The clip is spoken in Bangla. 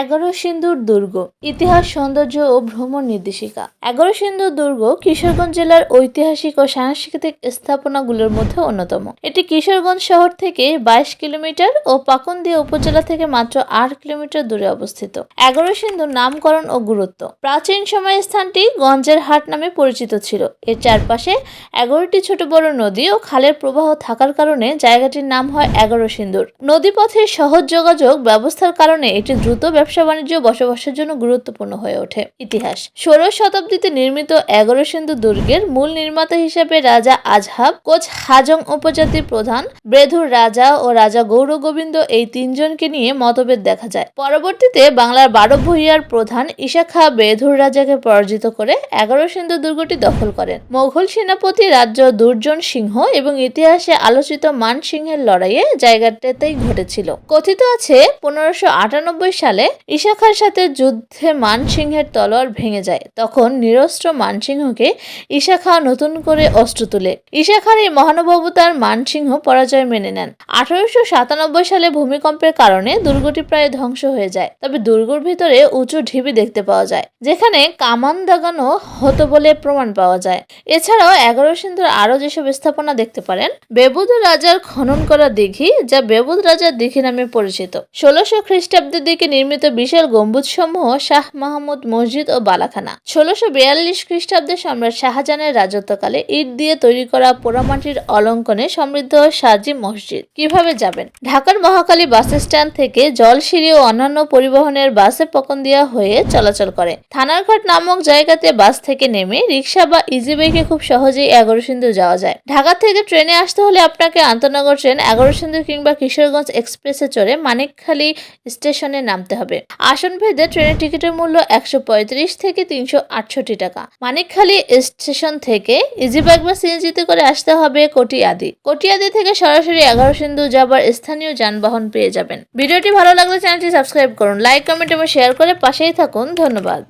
এগারো সিন্ধুর দুর্গ, ইতিহাস, সৌন্দর্য ও ভ্রমণ নির্দেশিকা। এগারো সিন্ধুর দুর্গ কিশোরগঞ্জ জেলার ঐতিহাসিক ও সাংস্কৃতিক স্থাপনাগুলোর মধ্যে অন্যতম। এটি কিশোরগঞ্জ শহর থেকে বাইশ কিলোমিটার ও পাকুন্দিয়া উপজেলা থেকে মাত্র আট কিলোমিটার দূরে অবস্থিত। এগারো সিন্ধুর নামকরণ ও গুরুত্ব। প্রাচীন সময়ে স্থানটি গঞ্জের হাট নামে পরিচিত ছিল। এর চারপাশে এগারোটি ছোট বড় নদী ও খালের প্রবাহ থাকার কারণে জায়গাটির নাম হয় এগারো সিন্ধুর। নদীপথের সহজ যোগাযোগ ব্যবস্থার কারণে এটি দ্রুত ব্যবসা বাণিজ্য বসবাসের জন্য গুরুত্বপূর্ণ হয়ে ওঠে। ইতিহাস। ষোড়শ শতাব্দীতে নির্মিত এগারো সিন্ধু দুর্গের মূল নির্মাতা হিসেবে রাজা আজহাব কোচ হাজং উপজাতির প্রধান ব্রেধুর রাজা ও রাজা গৌর গোবিন্দ এই তিনজনকে নিয়ে মতভেদ দেখা যায়। পরবর্তীতে বাংলার বারো ভূঁইয়ার প্রধান ঈশা খা বেধুর রাজাকে পরাজিত করে এগারো সিন্ধু দুর্গটি দখল করেন। মোঘল সেনাপতি রাজ্য দুর্জন সিংহ এবং ইতিহাসে আলোচিত মান সিংহের লড়াইয়ে জায়গাটাতেই ঘটেছিল। কথিত আছে, পনেরোশো সালে ঈশা খার সাথে যুদ্ধে মানসিংহের তলোয়ার ভেঙে যায়। তখন নিরস্ত্র মান সিংহকে ঈশা খা নতুন করে অস্ত্র তুলে। ঈশা খার এই মহানুভবতার মান সিংহ পরাজয় মেনে নেন। আঠারোশো সাতানব্বই সালে ভূমিকম্পের কারণে দুর্গটি প্রায় ধ্বংস হয়ে যায়। তবে দুর্গর ভিতরে উঁচু ঢিবি দেখতে পাওয়া যায়, যেখানে কামান দাগানো হতো বলে প্রমাণ পাওয়া যায়। এছাড়াও এগারো সিন্ধুর আরও যেসব স্থাপনা দেখতে পারেন, বেবুদ রাজার খনন করা দিঘি, যা বেবুদ রাজার দিঘি নামে পরিচিত। ষোলোশো খ্রিস্টাব্দের দিকে নির্মিত বিশাল গম্বুজসমূহ শাহ মাহমুদ মসজিদ ও বালাখানা। ষোলোশো বিয়াল্লিশ খ্রিস্টাব্দে সম্রাট শাহজাহানের রাজত্বকালে ইট দিয়ে তৈরি করা পোড়ামাটির অলঙ্কনে সমৃদ্ধ সাজি মসজিদ। কীভাবে যাবেন? ঢাকার মহাকালী বাস স্ট্যান্ড থেকে জলসিঁড়ি ও অন্যান্য পরিবহনের বাসে পকন্দিয়া হয়ে চলাচল করে। থানারঘাট নামক জায়গাতে বাস থেকে নেমে রিক্সা বা ইজি বাইকে খুব সহজেই এগারো সিন্ধু যাওয়া যায়। ঢাকা থেকে ট্রেনে আসতে হলে আপনাকে আন্তনগর ট্রেন এগারো সিন্ধু কিংবা কিশোরগঞ্জ এক্সপ্রেসে চড়ে মানিকখালী স্টেশনে নামতে হবে। আসন ভেদে ট্রেনের টিকিটের মূল্য একশো পঁয়ত্রিশ থেকে তিনশো আটষট্টি টাকা। মানিকখালী স্টেশন থেকে ইজি বাইক বা সিএনজিতে করে আসতে হবে কটিয়াদি। কটিয়াদি থেকে সরাসরি এগারো সিন্ধু যাবার স্থানীয় যানবাহন পেয়ে যাবেন। ভিডিওটি ভালো লাগলে চ্যানেলটি সাবস্ক্রাইব করুন, লাইক, কমেন্ট এবং শেয়ার করে পাশেই থাকুন। ধন্যবাদ।